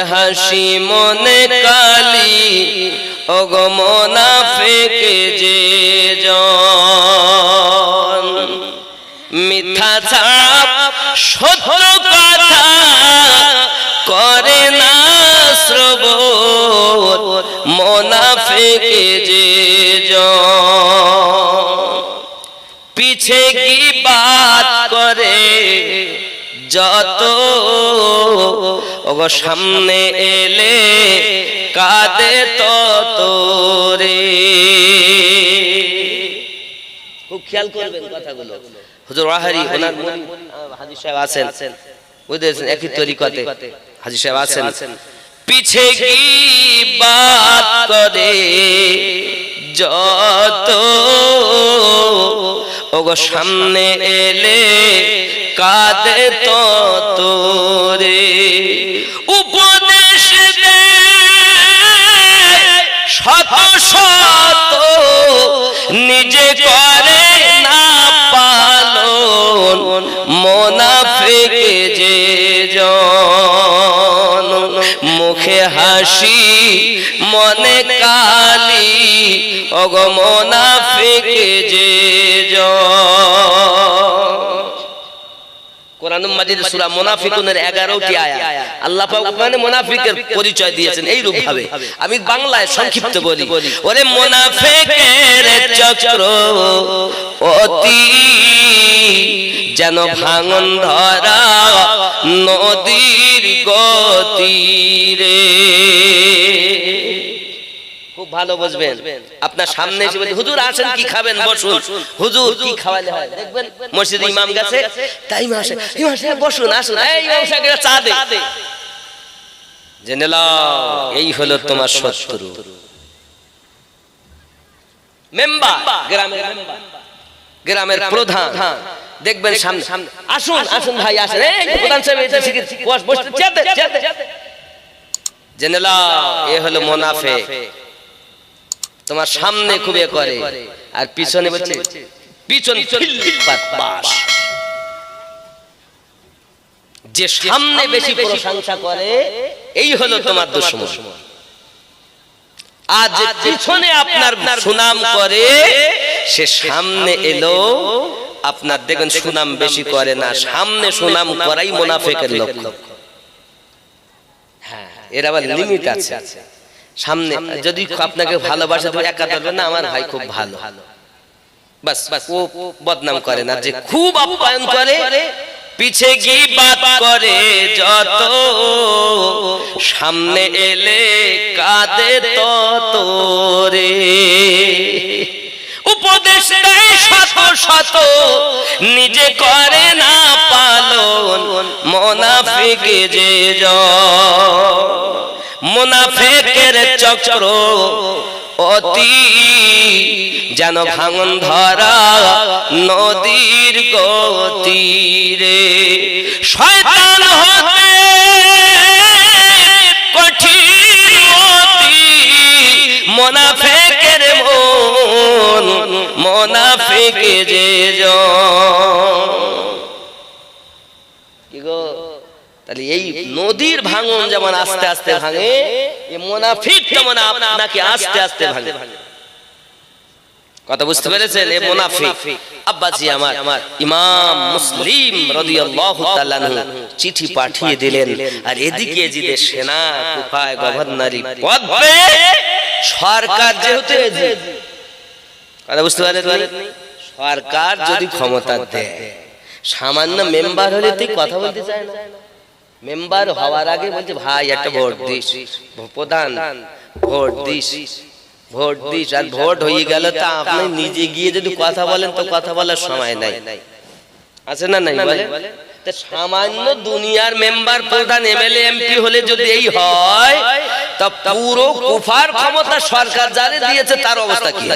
হাসি মনে কালি অগমনা ফেকে যে মিথ্যা ছাপ, সত্য কথা করে না শ্রব মনা মোনাফেকে যে পিছে কি বাত করে যত ওগো সামনে এলে কাঁদে তত রে খুব খেয়াল করবেন কথাগুলো। হুজুর ওয়াহারি ওনার হাজী সাহেব আছেন। বুঝতেছেন একই তরিকতে হাজী সাহেব আছেন। পিছে কি বাত করে যত? ওগো সামনে এলে কাঁদে তত রে উপদেশ দেয় শত শত নিজে করে না পালন মোনাফেকে যে জন। মুখে হাসি, মনে কালি অগ মোনাফেকে যে জন। কোরআন মাজিদ সূরা মুনাফিকুনের 11টি আয়াত। আল্লাহ পাক ওখানে মুনাফিকের পরিচয় দিয়েছেন। এই রূপ ভাবে আমি বাংলায় সংক্ষিপ্ত বলি। ওরে মুনাফিকের চক্র অতি যেন ভাঙন ধরা নদীর গতি রে ভালো বুঝবেন। আপনার সামনে এসে বলছে হুজুর আসেন কি খাবেন? বসুন। হুজুর কি খাওয়ালে হয়? দেখবেন মসজিদে ইমাম গেছে তাই সাহেব ইমাম সাহেব বসুন আসুন। এই ইমাম সাহেব চা দে। জেনে এই হলো তোমার শত্রু। মেম্বার গ্রামের মেম্বার। গ্রামের প্রধান। দেখবেন সামনে। সামনে। আসুন আসুন ভাই আসেন। এই প্রধান সাহেব সিকির বস বসতে চেতে চেতে জেনে এ হলো মোনাফেক। তোমার সামনে খুব এ করে। আর পিছনে বলছে পিছন যে সামনে বেশি প্রশংসা করে এই হলো তোমার দুশ্মন। আর যে পিছনে আপনার সুনাম করে সে সামনে এলো। আপনার দেখবেন সুনাম বেশি করে না। সামনে সুনাম করাই মোনাফেকের লক্ষ্য। হ্যাঁ এর আবার লিমিট আছে। সামনে যদি আপনাকে ভালোবাসে তো একা ধরবেন না আমার ভাই খুব ভালো। বাস বাস ও বদনাম করে না যে খুব আপ্যায়ন করে পিছে কি বাত করে যত। সামনে এলে কাঁদে তত রে উপদেশ দেয় শত নিজে করে না পালন। মোনাফিকে যে মুনাফেকের চক্র অতি যেন ভাঙন ধরা নদীর গতি রে শয়তান হতে কঠিন অতি। মোনাফেকের নদীর ভাঙন যেমন আস্তে আস্তে ভাঙে মোনাফিক যেমন আপনাকে আস্তে আস্তে ভাঙে। কথা বুঝতে পেরেছেন? এ মুনাফিক। আব্বাজি আমার আমার ইমাম মুসলিম রাদিয়াল্লাহু তাআলা চিঠি পাঠিয়ে দিলেন। আর এদিকে এজিদের সেনা, কুফায় গভর্নরি পদ পেয়ে সরকার যেহেতু কথা বুঝতে পারেন সরকার যদি ক্ষমতা দেয়, সামান্য মেম্বার হলে তুই কথা বলতে চায় না। মেম্বার হওয়ার আগে বলছে ভাই একটা ভোট দিস প্রধান ভোট দিস ভোট দিস আর ভোট হয়ে গেল তা আপনি নিজে গিয়ে যদি কথা বলেন তো কথা বলার সময় নাই। আছে না নাই বলে? তা সামান্য দুনিয়ার মেম্বার প্রধান এমএলএ এমপি হলে যদি এই হয় তা পুরো কুফার ক্ষমতা সরকার যারে দিয়েছে তার অবস্থা কি?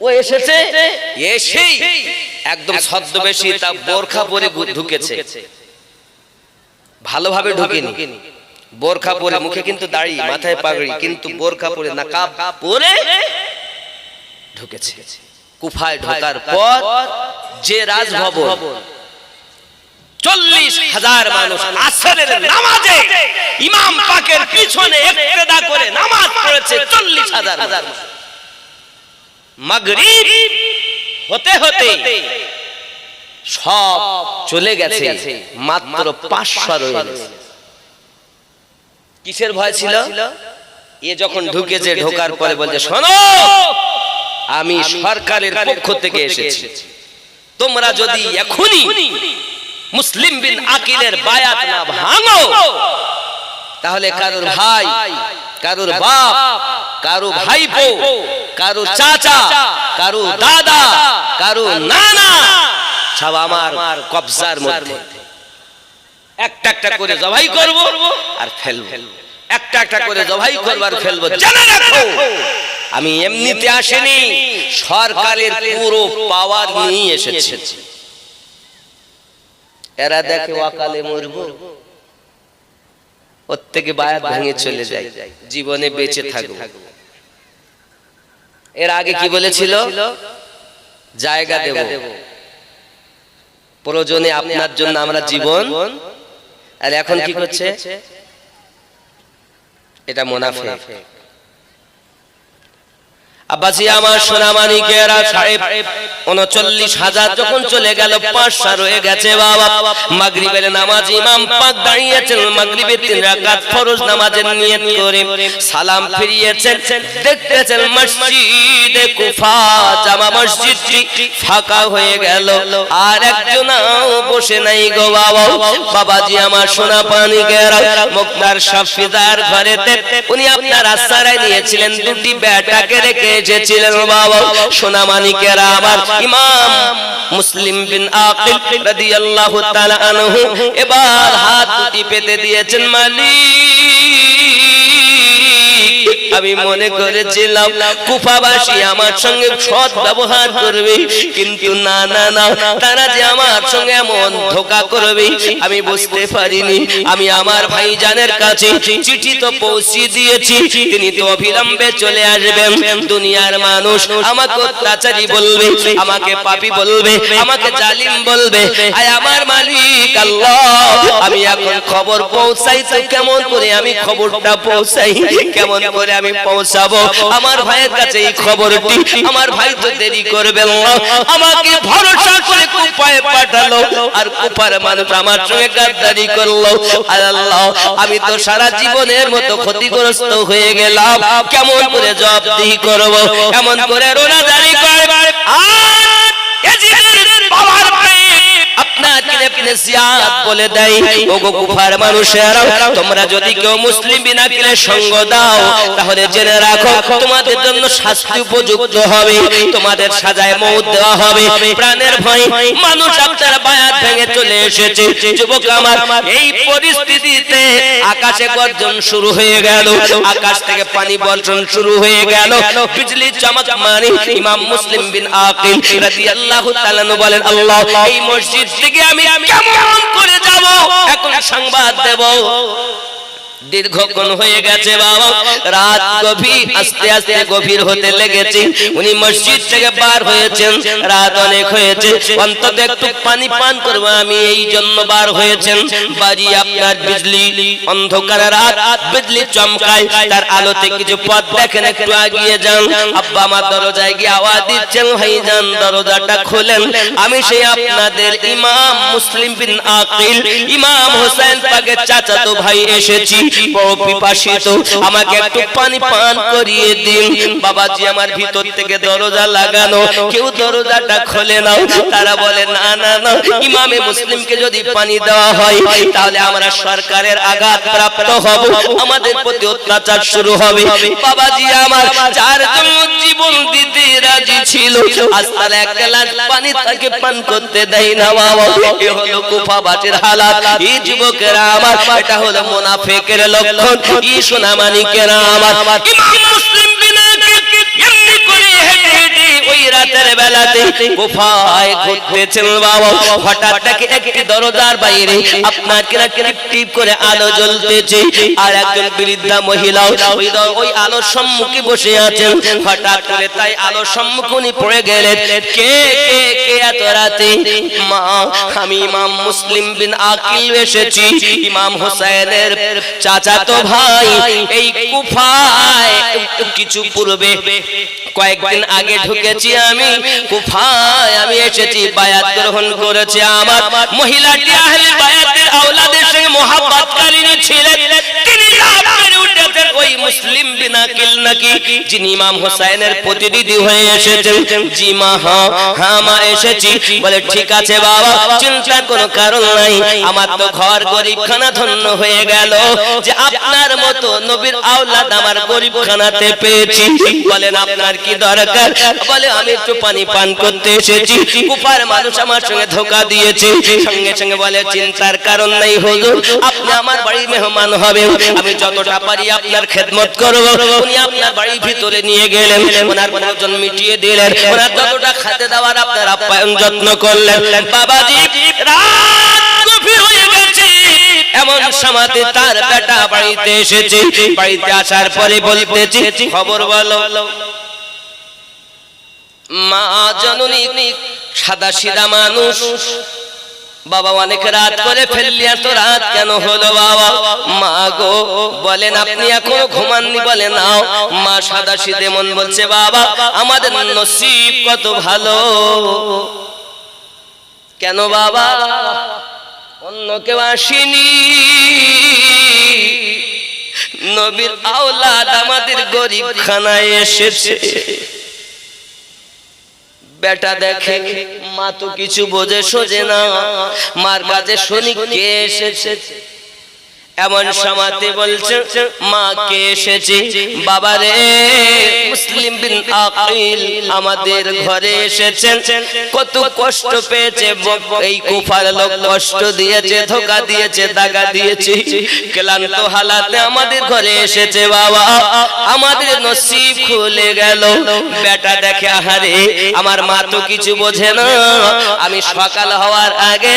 ও এসেছে? এসেই। একদম ছদ্মবেশী তা বোরখা পরে ঢুকেছে। ভালোভাবে ঢুকেনি। বোরখা পরে মুখে কিন্তু দাড়ি মাথায় পাগড়ি কিন্তু বোরখা পরে নাকাব পরে ঢুকেছে। কুফায় ঢোকার পর যে রাজভবন। চল্লিশ হাজার মানুষ আসরের নামাজে ইমাম পাকের পিছনে করে নামাজ পড়েছে চল্লিশ হাজার মাগরিব হতে হতে সব চলে গেছে মাত্র পাঁচশো রয়ে গেছে। কিসের ভয় ছিল? এ যখন ঢুকেছে ঢোকার পরে বলছে শোনো আমি সরকারের পক্ষ থেকে এসেছি। তোমরা যদি এখনই মুসলিম বিন আকিলের বায়াত না ভাঙো তাহলে কারোর ভাই কারোর বাপ কারও ভাইপো কারও চাচা কারও দাদা কারও নানা সব আমার কবজার মধ্যে। একটা একটা করে জবাই করব আর ফেলব। একটা একটা করে জবাই করব আর ফেলব। জেনে রাখো। আমি এমনিতে আসেনি। সরকারের পুরো পাওয়ার নিয়ে এসেছে। এরা দেখে ওয়াকালে মরবো। ওর থেকে বায়াত ভেঙে চলে যায়। জীবনে বেঁচে থাকব। এর আগে কি বলেছিল? জায়গা দেব। প্রয়োজনে আপনার জন্য আমরা জীবন। আর এখন কি করছে? এটা মোনাফে। আব্বাসি আমার সোনামানিকেরা সাহেব, উনচল্লিশ হাজার যখন চলে গেল রয়ে গেছে বাবা। মাগরিবের নামাজ ইমাম পাক দাঁড়িয়েছেন, মাগরিবের তিন রাকাত ফরজ নামাজের নিয়ত করে সালাম ফিরিয়েছেন। দেখতেছেন মসজিদে কুফা, জামা ফাঁকা হয়ে গেল। আর একজনাও বসে নাই গো বাবা। বাবাজি, আমার সোনা পানি মুক্তার সাফিদার ঘরেতে, উনি আপনার আশ্রয় নিয়েছিলেন, দুটি বেটাকে রেখে এসেছিলেন বাবা। সোনা মানিকেরা আমার ইমাম মুসলিম বিন আকিল রাদিয়াল্লাহু তাআলা আনহু। এবার হাত দুটি পেতে দিয়েছেন মালিক। আমি মনে করেছিলাম কুফাবাসী আমার সঙ্গে সৎ ব্যবহার করবে, কিন্তু না না না, তারা যে আমার সঙ্গে এমন ধোকা করবে, আমি বুঝতে পারিনি। আমি আমার ভাইজানের কাছে চিঠি তো পৌঁছে দিয়েছি, তিনি তো অবিলম্বে চলে আসবেন। দুনিয়ার মানুষ আমাকে অত্যাচারী বলবে, আমাকে পাপী বলবে, আমাকে জালিম বলবে। আয় আমার মালিক আল্লাহ। এখন খবর পৌঁছাই তো কেমন করে আমি খবরটা পৌঁছাই? কেমন করে আমি পৌঁছাবো? আমার ভাইয়ের কাছে এই খবরটি, আমার ভাই তো দেরি করবে আমাকে ভরসা করে কুপায় পাঠালো, আর কুপার মানুষ আমার সঙ্গে গাদ্দারি করল। আর আল্লাহ, আমি তো সারা জীবনের মতো ক্ষতিগ্রস্ত হয়ে গেলাম। কেমন করে জবাবদিহি করব? কেমন করে রোনাদারি করবে? আর বলে তোমরা যদি কেউ মুসলিম বিনা সঙ্গ দাও, তাহলে জেনে রাখো, তোমাদের জন্য শাস্তি উপযুক্ত হবে, তোমাদের সাজায় মৌত দেওয়া হবে। প্রাণের ভয়, মানুষ আপনার বায়াত ভেঙে চলে এসেছে। যুবক আমার, এই পরিস্থিতিতে আকাশে গর্জন শুরু হয়ে গেল, আকাশ থেকে পানি বর্ষণ শুরু হয়ে গেল। বিজলি চমক মারি ইমাম মুসলিম বিন আকিল রাদিয়াল্লাহু তাআলা বলেন, আল্লাহ, এই মসজিদ থেকে আমি কেমন করে যাব? এখন সংবাদ দেব। দীর্ঘক্ষণ হয়ে গেছে বাবা। রাত গভীর, আস্তে আস্তে গভীর হতে লেগেছে। উনি মসজিদ থেকে বার হয়েছেন। রাত অনেক হয়েছে। অন্তত একটু পানি পান করব আমি, এই জন্য বার হয়েছেন। বাড়ি আপনার বিজলি, অন্ধকার রাত, বিজলি চমকায়। তার আলোতে কিছু পথ দেখেন, একটু আগিয়ে যান। আব্বা আমার দরজায় গিয়ে আওয়াজ দিচ্ছেন ভাই যান, দরজাটা খোলেন। আমি সেই আপনাদের ইমাম মুসলিম বিন আকিল। ইমাম হোসেন পাকের চাচাতো ভাই এসেছি। বড় পিপাসিত আমাকে একটু পানি পান করিয়ে দিন। বাবাজি আমার ভিতর থেকে দরজা লাগানো। কেউ দরজাটা খোলে নাও তারা বলে না না না ইমামে মুসলিমকে যদি পানি দেওয়া হয় তাহলে আমরা সরকারের আঘাত প্রাপ্ত হব। আমাদের প্রতি অত্যাচার শুরু হবে। বাবাজি আমার চারজন জীবন দিতে রাজি ছিল। আজ তার এক গ্লাস পানি তাকে পান করতে দেয় না বাবা। এ হলো কুফাবাজের হালাত। এই যুবকেরা আমার এটা হলো মুনাফিকের লক্ষণ ই সোনামানিকেরা আমার ইমাম মুসলিম ওই রাতের বেলাতে কোফায় ঘুরতেছেন বাবা। হঠাৎ দেখে একটি দরজার বাইরে আপনার টিপ করে আলো জ্বলতেছে। আর একজন বৃদ্ধা মহিলা ওই আলোর সম্মুখে বসে আছেন। হঠাৎ করে তাই আলোর উনি পড়ে গেলেন। কে কে কে এত রাতে? মা, আমি ইমাম মুসলিম বিন আকিল এসেছি। ইমাম হোসেনের চাচাতো ভাই এই কুফায় কিছু পূর্বে কয়েকদিন আগে ঢুকেছি আমি, কুফায় আমি এসেছি, বায়াত গ্রহণ করেছে আমার। মহিলাটি আহলে বায়াতের আওলাদের সঙ্গে মহাব্বতকারিনী ছিলেন। তিনি ওই মুসলিম নাকি? যিনি ইমাম প্রতিনিধি হয়ে জি মা হ্যাঁ হ্যাঁ মা, এসেছি। বলে, ঠিক আছে বাবা চিন্তার কোনো কারণ নাই। আমার তো ঘর গরিব খানা ধন্য হয়ে গেল যে আপনার মতো নবীর আওলাদ আমার গরিব খানাতে পেয়েছি। বলেন, আপনার কি দরকার? আমি একটু পানি পান করতে এসেছি। কুপার মানুষ আমার সঙ্গে ধোকা দিয়েছে। সঙ্গে সঙ্গে বলে, চিন্তার কারণ নাই, হুজুর। আপনি আমার বাড়ির মেহমান হবে আমি যতটা পারি আপনার খেদমত করব। উনি আপনার বাড়ির ভিতরে নিয়ে গেলেন। ওনার প্রয়োজন মিটিয়ে দিলেন। ওনার যতটা খাতে দেওয়ার আপনার আপ্যায়ন যত্ন করলেন। বাবাজি, রাত হয়ে গেছে। এমন সমাতে তার বেটা বাড়িতে এসেছে। বাড়িতে আসার পরে বলতেছে, খবর বলো। মা জননী সাদা সিধা মানুষ। বাবা অনেক রাত করে ফেললি, এত রাত কেন হলো বাবা? মা গো, বলেন আপনি এখনও ঘুমাননি বলে নাও। মা সাদা সিধে মন বলছে, বাবা, আমাদের নসিব কত ভালো। কেন বাবা? অন্য কেউ আসেনি। নবীর আওলাদ আমাদের গরিব খানায় এসেছে। বেটা দেখে, মা তো কিছু বোঝে, সোজে না। মার কাছে শুনি কে এসেছে? এমন সমাতে বলছে, মা কে এসেছে? বাবা রে, মুসলিম বিন আকিল আমাদের ঘরে এসেছেন। কত কষ্ট পেয়েছে এই কুফার লোক কষ্ট দিয়েছে, ধোকা দিয়েছে, দাগা দিয়েছে। ক্লান্ত হালাতে আমাদের ঘরে এসেছে, বাবা। আমাদের নসিব খুলে গেল। বেটা দেখে, আহারে, আমার মা তো কিছু বোঝে না। আমি সকাল হওয়ার আগে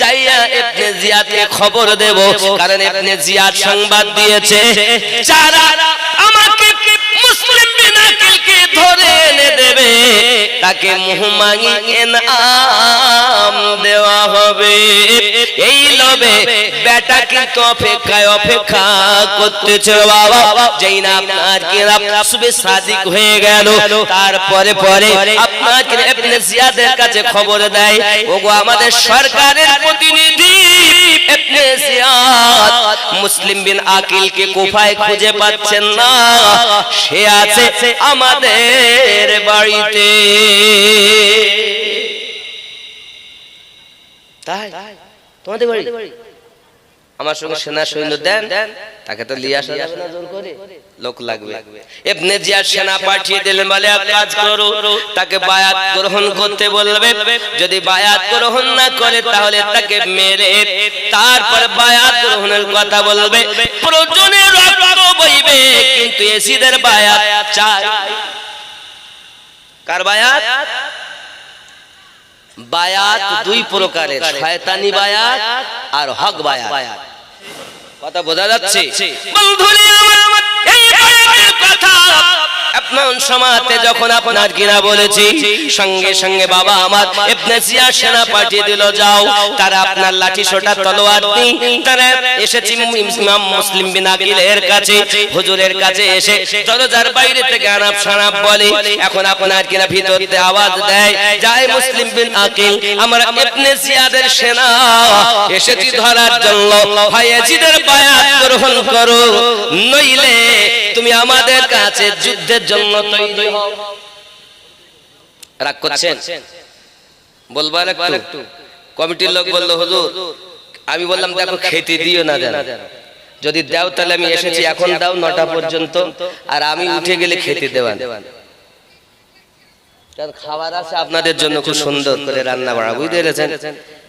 চাইয়া ইবনে জিয়াদকে খবর দেব, কারণ ইবনে জিয়াদ সংবাদ দিয়েছে আমাকে আকিলকে ধরে দেবে, তাকে মুহমাঙ্গি এনাম দেওয়া হবে। এই লোভে বেটা কিন্তু অপেক্ষায় অপেক্ষা করতেছে বাবা। যেই না আপনার সাদিক হয়ে গেল, তারপরে পরে আপনার জিয়াদের কাছে খবর দেয়, ওগো আমাদের সরকারের প্রতিনিধি জিয়াদ মুসলিম বিন আকিলকে কুফায় খুঁজে পাচ্ছেন না। সে আছে আমাদের বাড়িতে। আমার সঙ্গে সেনা সৈন্য দেন, তাকে তো লিয়ে জোর করে। লোক লাগবে। সেনা পাঠিয়ে দিলেন, বলে, এক কাজ করো। তাকে বায়াত গ্রহণ করতে বলবে। যদি বায়াত গ্রহণ না করে, তাহলে তাকে মেরে তারপর বায়াত গ্রহণের কথা বলবে। প্রয়োজনে রক্ত বইবে, কিন্তু এসিদের বায়াত চাই। কার বায়াত? বায়াত দুই প্রকারের, শয়তানি বায়াত আর হক বায়াত। কথা বোঝা যাচ্ছে? বন্ধুরা এই কথা আপনার সমাতে যখন আপনার কিনা বলেছি, সঙ্গে সঙ্গে বাবা আমার জিয়া সেনা পাঠিয়ে দিল, যাও। তারা আপনার লাঠি সোটা তলোয়ার তারা এসেছি ইমাম মুসলিম বিন আকিলের কাছে, হুজুরের কাছে এসে বাইরে থেকে বলে, এখন আপনার কিনা ভিতরতে আওয়াজ দেয় মুসলিম বিন আকিল, আমরা জিয়াদের সেনা, এসেছি ধরার জন্য বায়াত গ্রহণ করো, নইলে তুমি আমাদের কাছে যুদ্ধের জন্য তৈরি হও। রাগ করছেন? বলবার একটু। কমিটির লোক বলল হুজুর আমি বললাম দেখো খেতে দিও না যেন যদি দাও তাহলে আমি এসেছি এখন দাও নটা পর্যন্ত। আর আমি উঠে গেলে খেতে দেওয়ান। খাবার আছে আপনাদের জন্য খুব সুন্দর করে রান্না বাড়া বুঝতে পেরেছেন?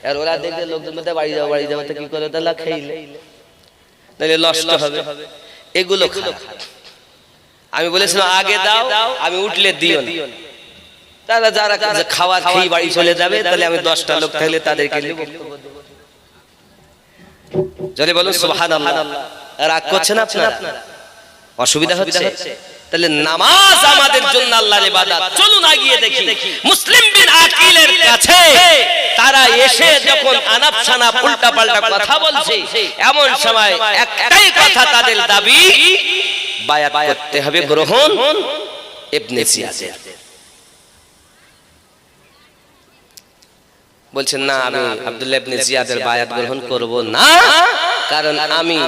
আর ওরা দেখলে লোকজন বলতে বাড়ি যাও বাড়ি কি করে? তাহলে তাহলে নষ্ট হবে। এগুলো খারাপ। আমি বলেছিলাম আগে দাও আমি উঠলে দিও না। তারা যারা খাওয়ার খেয়ে বাড়ি চলে যাবে তাহলে আমি দশটা লোক থাকলে তাদেরকে যদি সুবহান রাগ করছেন আপনারা? অসুবিধা হচ্ছে? তাহলে নামাজ আমাদের জন্য আল্লাহর ইবাদত। চলুন আগিয়ে দেখি। মুসলিম বিন আকিলের কাছে তারা এসে যখন আনাপ সানাপ উল্টা পাল্টা কথা বলছে এমন সময় একটাই কথা তাদের দাবি বায়াত করতে হবে গ্রহণ ইবনে জিয়াদের বলছেন না আমি আব্দুল্লাহ ইবনে জিয়াদের বায়াত গ্রহণ করব না কারণ আমি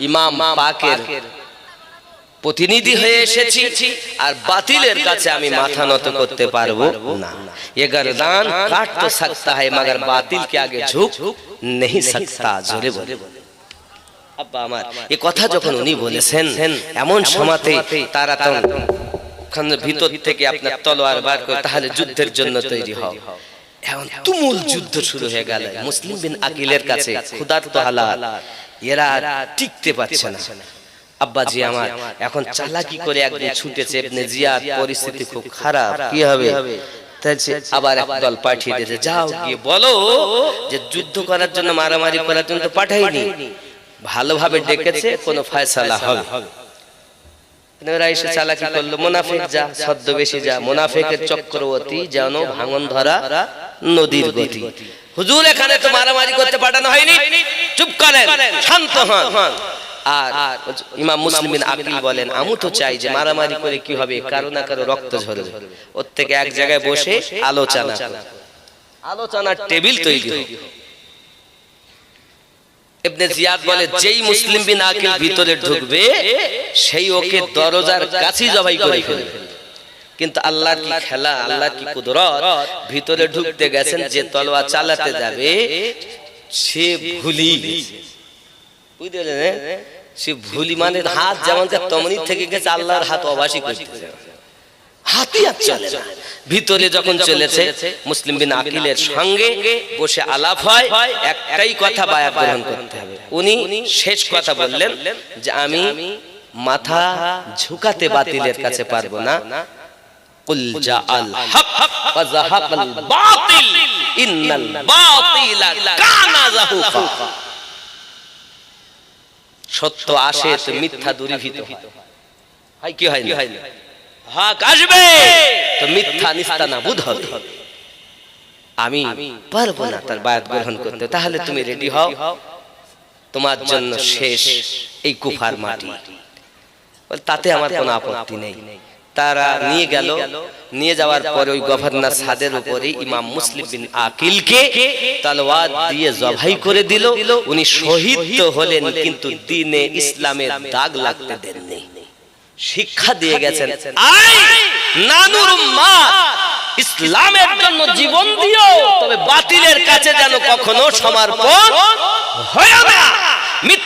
ইমাম পাকের প্রতিনিধি হয়ে এসেছি আর বাতিলের কাছে আমি মাথা নত করতে পারবো না ये गर्दान काट तो सकता है मगर बातिल के आगे झुक नहीं सकता জোরে বলে আব্বা আমার এই কথা যখন উনি বলেছেন এমন সময়তে তারা ভিতর থেকে আপনার তলোয়ার বার করে তাহলে যুদ্ধের জন্য তৈরি হও। এখন তুমুল যুদ্ধ শুরু হয়ে গেল। মুসলিম বিন আকিলের কাছে খুদার তো হালাল এরা টিকতে পারছে না। আব্বাজি আমার এখন চালাকি করে একদিন ছুটেছে ইবনে জিয়াদ পরিস্থিতি খুব খারাপ। কি হবে? আবার এক দল পাঠিয়ে দিয়েছে। যাও গিয়ে বলো যে যুদ্ধ করার জন্য মারামারি করার জন্য তো পাঠাইনি ভালোভাবে ডেকেছে কোনো ফয়সালা হবে। ওরা এসে চালাকি করল মোনাফেক যা ছদ্মবেশী যা মোনাফেকের চক্রবর্তী যেন ভাঙন ধরা নদীর গতি। হুজুর এখানে তো মারামারি করতে পাঠানো হয়নি। চুপ করেন শান্ত হন। আর ইমাম বলেন আমি তো চাই যে মারামারি করে কি হবে কারও না কারও রক্ত ঝরবে। ওর থেকে এক জায়গায় বসে আলোচনা। আলোচনার টেবিল তৈরি হোক। ইবনে জিয়াদ বলে যেই মুসলিম বিন আকিল ভিতরে ঢুকবে সেই ওকে দরজার কাছে জবাই করে ফেলবে। কিন্তু আল্লাহর কি খেলা আল্লাহর কি কুদরত ভিতরে ঢুকতে গেছেন যে তলোয়ার চালাতে যাবে সে ভুলি বুঝতে? সে ভুলি মানে হাত যেমন তেমনি থেকে গেছে আল্লাহর হাত অবাসী করতেছে। হাতি আর চলে না। ভিতরে যখন চলেছে মুসলিম বিন আকিলের সঙ্গে বসে আলাপ হয় একটাই কথা বায়াত গ্রহণ করতে হবে। উনি শেষ কথা বললেন যে আমি মাথা ঝুকাতে বাতিলের কাছে পারব না। কুল জাআল হক ওয়া যাহাকাল বাতিল। ইন্নাল বাতিলা কানা যাহুকা সত্য আসে তো মিথ্যা দূরীভূত হয়। কি হয় না? হক আসবে। তো মিথ্যা নিস্তানা বুধ হবে। আমি পারব না তার বায়াত গ্রহণ করতে। তাহলে তুমি রেডি হও। তোমার জন্য শেষ এই কুফার মাটি। তাতে আমার কোনো আপত্তি নেই। তারা নিয়ে গেল। নিয়ে যাওয়ার পরে ওই গভর্নর সাদের উপরে ইমাম মুসলিম বিন আকিলকে তলোয়ার দিয়ে জবাই করে দিল। উনি শহীদ তো হলেন কিন্তু দিনে ইসলামের দাগ লাগতে দেননি। শিক্ষা দিয়ে গেছেন। আই নানুর মা ইসলামের জন্য জীবন দিও তবে বাতিলের কাছে যেন কখনো সমর্পণ হয় না।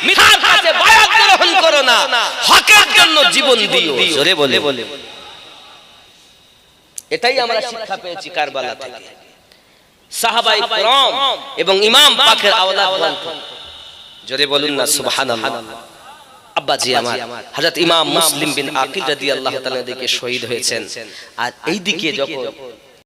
মিথ্যার কাছে বায়াত গ্রহণ করো না। হকের জন্য জীবন দিও জোরে বলে। বলে এটাই আমরা শিক্ষা পেয়েছি কারবালা থেকে। সাহাবাই এবং ইমাম পাকের আওলাদ জোরে বলুন না সুবহানাল্লাহ। আব্বাজি আমার হযরত ইমাম মুসলিম বিন আকিল রাদিয়াল্লাহু তাআলা দিকে শহীদ হয়েছেন। আর এই দিকে যখন